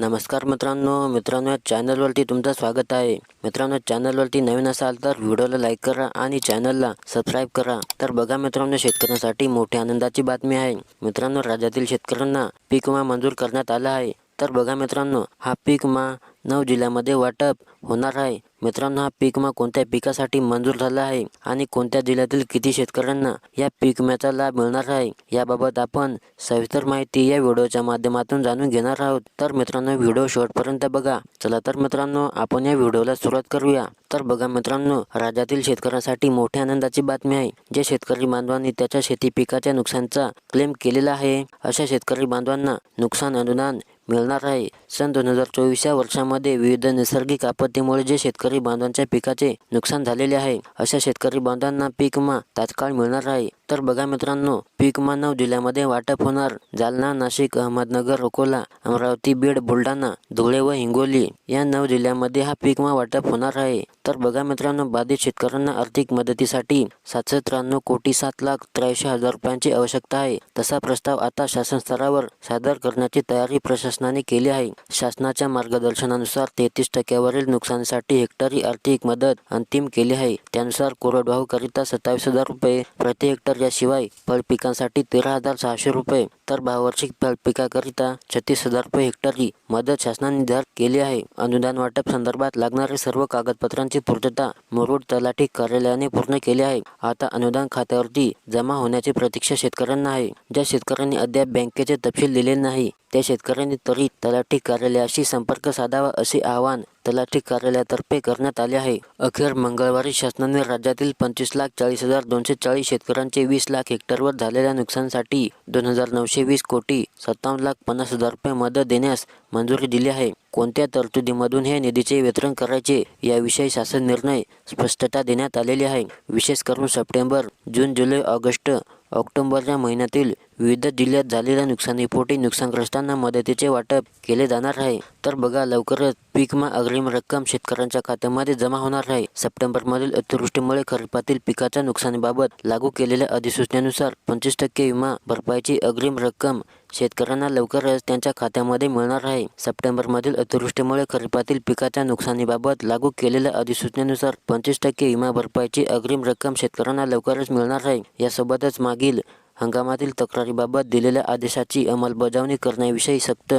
नमस्कार मित्रांनो मित्रांनो या चॅनलवरती तुमचं स्वागत आहे. मित्रांनो चॅनलवरती नवीन असाल तर व्हिडिओला लाईक करा आणि चॅनलला सबस्क्राईब करा. तर बघा मित्रांनो शेतकऱ्यांसाठी मोठ्या आनंदाची बातमी आहे. मित्रांनो राज्यातील शेतकऱ्यांना पीक विमा मंजूर करण्यात आला आहे. तर बघा मित्रांनो हा पीक मा नऊ जिल्ह्यामध्ये वाटप होणार आहे. मित्रांनो हा पीक मा कोणत्या पिकासाठी मंजूर झाला आहे आणि कोणत्या जिल्ह्यातील किती शेतकऱ्यांना या पीक लाभ मिळणार आहे याबाबत आपण सविस्तर माहिती या व्हिडिओच्या माध्यमातून जाणून घेणार आहोत. तर मित्रांनो व्हिडिओ शेवटपर्यंत बघा. चला तर मित्रांनो आपण या व्हिडिओला सुरुवात करूया. तर बघा मित्रांनो राज्यातील शेतकऱ्यांसाठी मोठ्या आनंदाची बातमी आहे. जे शेतकरी बांधवांनी त्याच्या शेती पिकाच्या नुकसानचा क्लेम केलेला आहे अशा शेतकरी बांधवांना नुकसान अनुदान मिळणार आहे. सन दोन हजार चोवीस या वर्षामध्ये विविध नैसर्गिक आपत्तीमुळे जे शेतकरी बांधवांच्या पिकाचे नुकसान झालेले आहे अशा शेतकरी बांधवांना पीक विमा तात्काळ मिळणार आहे. तर बघा मित्रांनो पीक विमा नऊ जिल्ह्यामध्ये वाटप होणार. जालना नाशिक अहमदनगर अकोला अमरावती बीड बुलढाणा धुळे व हिंगोली या नऊ जिल्ह्यामध्ये हा पीक विमा वाटप होणार आहे. तर बघा मित्रांनो बाधित शेतकऱ्यांना आर्थिक मदतीसाठी सातशे त्र्याण्णव कोटी सात लाख त्र्याऐंशी हजार रुपयांची आवश्यकता आहे. तसा प्रस्ताव आता शासन स्तरावर सादर करण्याची तयारी शासनाने केले आहे. शासनाच्या मार्गदर्शनानुसार तेहतीस टक्क्यावरील नुकसानीसाठी हेक्टरी आर्थिक मदत अंतिम केली आहे. त्यानुसार कोरडवाहू करिता सत्तावीस हजार रुपये प्रति हेक्टर याशिवाय फळ पिकांसाठी तेरा हजार सहाशे रुपये. तर बहुवार्षिक पिकाकरिता छत्तीस हजार रुपये हेक्टरी मदत शासनाने निर्धार केली आहे. अनुदान वाटप संदर्भात लागणारे सर्व कागदपत्रांची पूर्तता मुरुड तलाठी कार्यालयाने पूर्ण केली आहे. आता अनुदान खात्यावरती जमा होण्याची प्रतीक्षा शेतकऱ्यांना आहे. ज्या शेतकऱ्यांनी अद्याप बँकेचे तपशील दिले नाही त्या शेतकऱ्यांनी त्वरित तलाठी कार्यालयाशी संपर्क साधावा असे आवाहन तलाठी कार्यालयातर्फे करण्यात आले आहे. अखेर मंगळवारी शासनाने राज्यातील पंचवीस लाख चाळीस हजार दोनशे चाळीस शेतकऱ्यांचे वीस लाख हेक्टरवर झालेल्या नुकसानीसाठी दोन हजार नऊशे वीस कोटी सत्तावन्न लाख पन्नास हजार रुपये मदत देण्यास मंजुरी दिली आहे. कोणत्या तरतुदीमधून हे निधीचे वितरण करायचे याविषयी शासन निर्णय स्पष्टता देण्यात आलेली आहे. विशेष करून सप्टेंबर जून जुलै ऑगस्ट ऑक्टोबरच्या महिन्यातील विविध जिल्ह्यात झालेल्या नुकसानीपोटी नुकसानग्रस्तांना मदतीचे वाटप केले जाणार आहे. तर बघा लवकरच पीकमा अग्रिम रक्कम शेतकऱ्यांच्या खात्यामध्ये जमा होणार आहे. सप्टेंबरमधील अतिवृष्टीमुळे खरीपातील पिकाच्या नुकसानीबाबत लागू केलेल्या अधिसूचनेनुसार पंचवीस टक्के विमा भरपाईची अग्रिम रक्कम शेतकऱ्यांना लवकरच त्यांच्या खात्यामध्ये मिळणार आहे. सप्टेंबरमधील अतिवृष्टीमुळे खरीपातील पिकाच्या नुकसानीबाबत लागू केलेल्या अधिसूचनेनुसार पंचवीस टक्के विमा भरपाईची अग्रिम रक्कम शेतकऱ्यांना लवकरच मिळणार आहे. यासोबतच मागील हंगामातील तक्रारीबाबत दिलेल्या आदेशाची अंमलबजावणी करण्याविषयी सक्त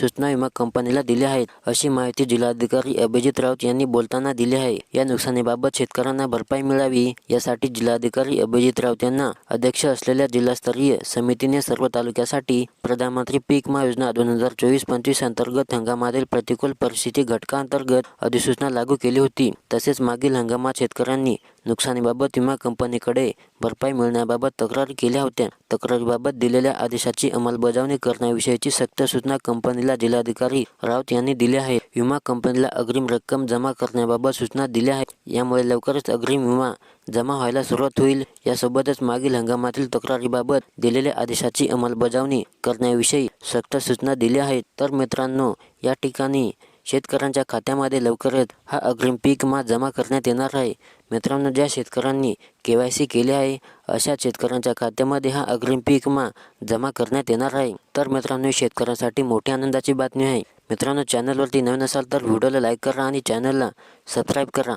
सूचना विमा कंपनीला दिल्या आहेत. अशी माहिती जिल्हाधिकारी अभिजित राऊत यांनी बोलताना दिली आहे. या नुकसानीबाबत शेतकऱ्यांना भरपाई मिळावी यासाठी जिल्हाधिकारी अभिजित राऊत यांना अध्यक्ष असलेल्या जिल्हास्तरीय समितीने सर्व तालुक्यासाठी प्रधानमंत्री पीक विमा योजना दोन हजार चोवीस पंचवीस अंतर्गत हंगामातील प्रतिकूल परिस्थिती घटकांतर्गत अधिसूचना लागू केली होती. तसेच मागील हंगामात शेतकऱ्यांनी नुकसानीबाबत विमा कंपनीकडे भरपाई मिळण्याबाबत तक्रारी केल्या होत्या. तक्रारीबाबत दिलेल्या आदेशाची अंमलबजावणी करण्याविषयीची सक्त सूचना कंपनीला जिल्हाधिकारी राऊत यांनी दिल्या आहेत विमा कंपनीला अग्रिम रक्कम जमा करण्याबाबत सूचना दिल्या आहेत. यामुळे लवकरच अग्रिम विमा जमा व्हायला सुरुवात होईल. यासोबतच मागील हंगामातील तक्रारीबाबत दिलेल्या आदेशाची अंमलबजावणी करण्याविषयी सक्त सूचना दिल्या आहेत. तर मित्रांनो या ठिकाणी शेतकऱ्यांच्या खात्यामध्ये लवकरच हा अग्रिम पीक विमा जमा करण्यात येणार आहे. मित्रांनो ज्या शेतकऱ्यांनी के वाय सी केले आहे अशा शेतकऱ्यांच्या खात्यामध्ये हा अग्रिम पीक विमा जमा करण्यात येणार आहे. तर मित्रांनो शेतकऱ्यांसाठी मोठ्या आनंदाची बातमी आहे. मित्रांनो चॅनलवरती नवीन असाल तर व्हिडिओला लाईक करा आणि चॅनलला सबस्क्राईब करा.